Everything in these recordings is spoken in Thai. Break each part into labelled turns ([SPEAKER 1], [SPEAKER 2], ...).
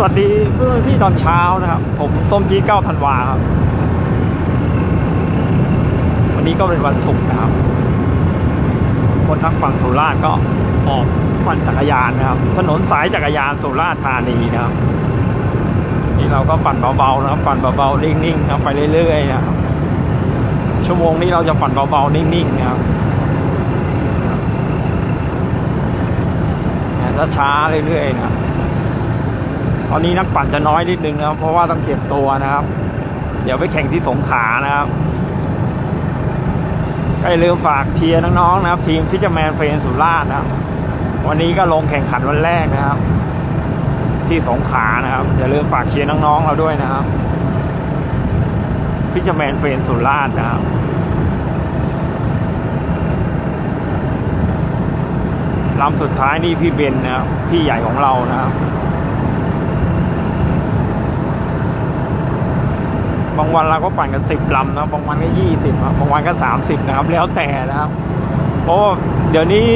[SPEAKER 1] สวัสดีเพื่อนพี่ตอนเช้านะครับ ผมส้มจีเก้าธันวาครับ วันนี้ก็เป็นวันศุกร์นะครับ คนนักปั่นสุราษฎร์ก็ออกปั่นจักรยานนะครับ ถนนสายจักรยานสุราษฎร์ธานีนะครับนี่เราก็ปั่นเบาๆนะครับ ปั่นเบาๆนิ่งๆนะครับไปเรื่อยๆนะครับชั่วโมงนี้เราจะปั่นเบาๆนิ่งๆนะครับเนี่ยช้าๆเรื่อยๆนะครับ ตอนนี้นักปั่นจะน้อยนิดนึงนะครับเพราะว่าต้องเก็บตัวนะครับ เดี๋ยวไปแข่งที่สงขานะครับก็อย่าลืมฝากเชียร์น้องๆนะครับ ทีมฟิชแมนเฟรนสุราษฎร์นะครับวันนี้ก็ลงแข่งขันวันแรกนะครับ ที่สงขานะครับ อย่าลืมฝากเชียร์น้องๆเราด้วยนะครับฟิชแมนเฟรนสุราษฎร์นะครับลำสุดท้ายนี่พี่เบนนะครับพี่ใหญ่ของเรานะครับางวันเราก็ปั่นกันสิบลำนะบางวันก็ยี่สิบบางวันก็สามสิบนะครับ แล้วแต่นะครับเพราะเดี๋ยวนี้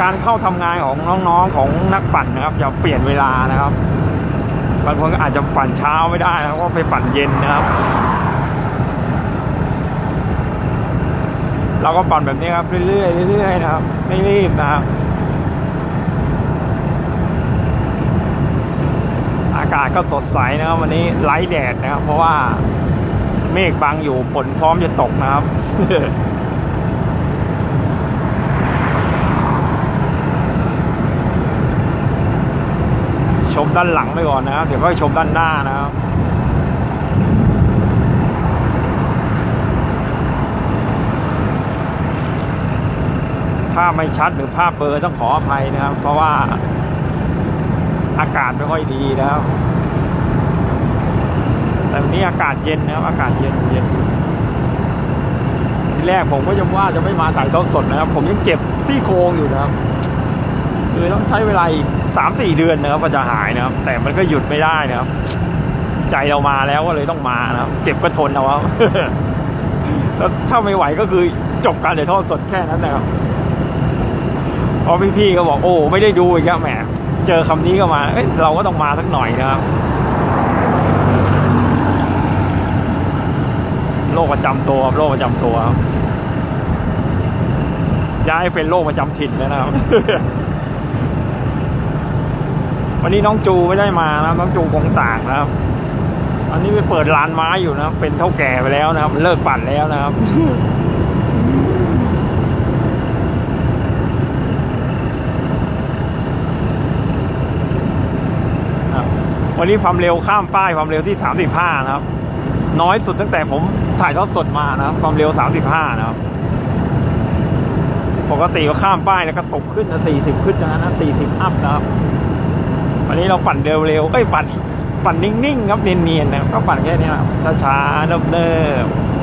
[SPEAKER 1] การเข้าทำงานของน้องๆของนักปั่นนะครับจะเปลี่ยนเวลานะครับบางคนก็อาจจะปั่นเช้าไม่ได้นะครับก็ไปปั่นเย็นนะครับ เราก็ปั่นแบบนี้ครับเรื่อยๆเรื่อยๆนะครับ ไม่รีบนะครับากาศก็สดใสนะครับ วันนี้ไร้แดดนะครับ เพราะว่าเมฆบังอยู่ฝนพร้อมจะตกนะครับ ชมด้านหลังไปก่อนนะครับ เดี๋ยวก็ชมด้านหน้านะครับภาพไม่ชัดหรือภาพเบลอร์ต้องขออภัยนะครับ เพราะว่า อากาศไม่ค่อยดีนะครับแต่วันนี้อากาศเย็นนะครับ อากาศเย็นเย็นทีแรกผมก็ยังว่าจะไม่มาถ่ายทอดสดนะครับ ผมยังเจ็บซี่โครงอยู่นะครับคือต้องใช้เวลาอีกสามสี่เดือนนะครับกว่าจะหายนะครับ แต่มันก็หยุดไม่ได้นะครับ ใจเรามาแล้วก็เลยต้องมานะครับ เจ็บก็ทนเอาครับแล้วถ้าไม่ไหวก็คือจบการถ่ายทอดสดแค่นั้นนะครับพราะพี่ๆก็บอกโอ้ไม่ได้ดูอีกแล้วแหม เจอคำนี้ก็มาเเราก็ต้องมาสักหน่อยนะครับ โรคประจำตัวครับโรคประจำตัวครับย้ายเป็นโรคประจำถิ่นแล้วนะครับ วันนี้น้องจูไม่ได้มานะน้องจูคงต่างนะครับ อันนี้ไปเปิดร้านไม้อยู่นะ เป็นเท่าแก่ไปแล้วนะครับ เลิกปั่นแล้วนะครับ วันนี้ความเร็วข้ามป้ายความเร็วที่ 35 นะครับ น้อยสุดตั้งแต่ผมถ่ายทอดสดมานะครับ ความเร็ว 35 นะครับ ปกติก็ข้ามป้ายแล้วก็ตกขึ้นนะ40 ขึ้นนะนะ40 อัพนะครับ วันนี้เราปั่นเร็วๆเอ้ยปั่นปั่นนิ่งๆครับเนียนๆนะครับก็ปั่นแค่นี้นะครับช้าๆเนิบๆ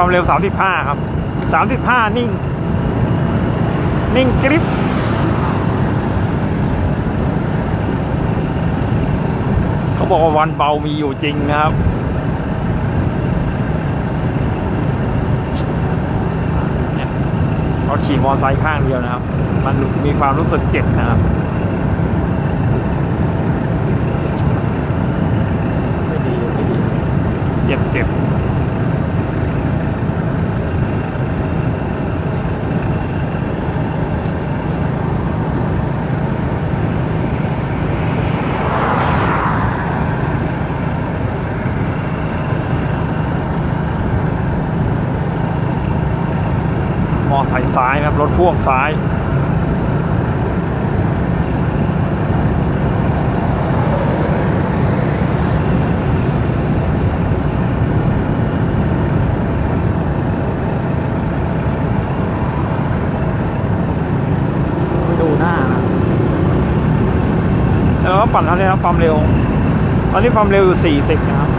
[SPEAKER 1] ความเร็ว 35 ครับ 35 นิ่ง นิ่งกริบเขาบอกว่าวันเบามีอยู่จริงนะครับเนี่ยเขาขี่มอเตอร์ไซค์ข้างเดียวนะครับ มันมีความรู้สึกเจ็บนะครับ ไม่ดีไม่ดี เจ็บเจ็บ มอไซค์ซ้ายนะครับ รถพ่วงซ้าย ไปดูหน้านะแล้วก็ปั่นเท่านี้ครับความเร็ว ตอนนี้ความเร็วอยู่ 40 นะครับ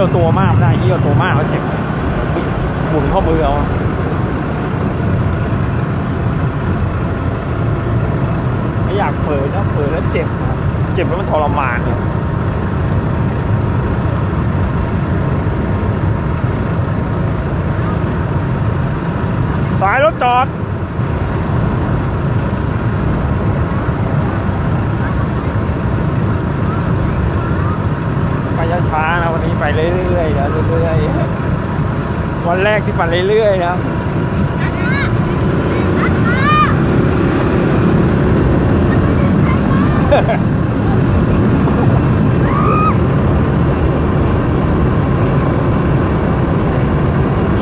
[SPEAKER 1] เอี้ยวตัวมากได้เอี้ยวตัวมากแล้วเจ็บหมุนข้อมือเอาไม่อยากเผลอนะเผลอแล้วเจ็บนะเจ็บแล้วมันทรมานเนี่ยสายรถจอด ไปช้าๆนะวันนี้ไปเรื่อยๆนะเรื่อยๆ วันแรกที่ปั่นเรื่อยๆ นะ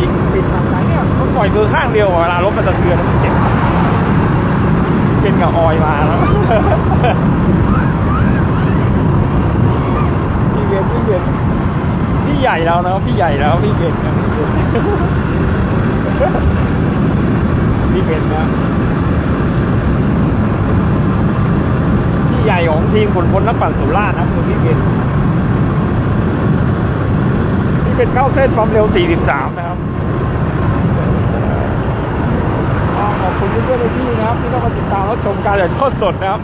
[SPEAKER 1] ยิงปิดทางไหนเนี่ยต้องปล่อยมือข้างเดียวเวลารถมันสะเทือนแล้วมันเจ็บเป็นกับออยมาแล้วพี่เวียนพี่เวียน พี่ใหญ่แล้วนะพี่ใหญ่แล้วพี่เวียนนะพี่เวียนนะพี่ใหญ่ของทีมขนพลนักปั่นสุราษฎร์นะคือพี่เวียนพี่เป็นเข้าเส้นความเร็ว 43 นะครับอ่าขอบคุณเพื่อนๆในที่นะครับที่ต้องมาติดตามรับชมการถ่ายทอดสดนะครับ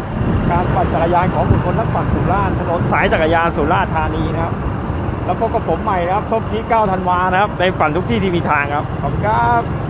[SPEAKER 1] การปั่นจักรยานของบุคคลนักปั่นสุราษฎร์ถนนสายจักรยานสุราษฎร์ธานีนะครับ แล้วพบกับผมใหม่นะครับทบที่9ธันวานะครับในฝันทุกที่ที่มีทางครับ ขอบคุณครับ